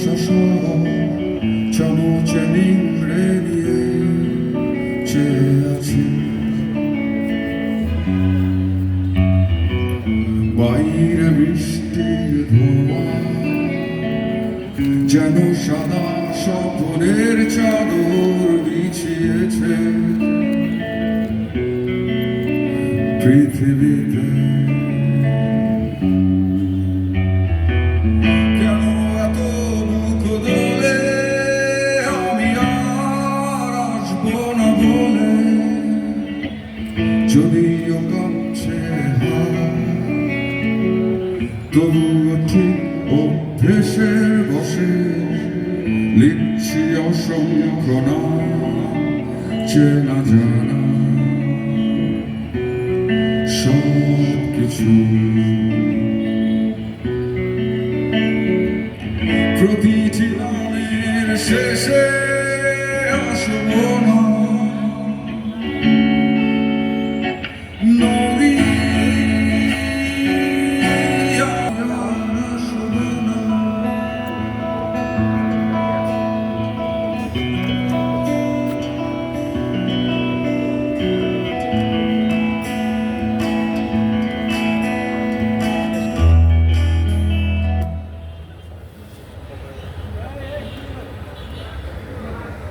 শোষণ চমচে নিংড়ে নিয়ে চেয়ে আছি বাইরে বৃষ্টির ধোয়া যেন সাদা স্বপ্নের চাদর বিছিয়েছে পৃথিবীতে যদিও কাছে তবুও ঠিক অভ্যেসের বসে লিখছি অসংখ্য না চেনা জানা সব কিছু প্রতিটি শেষে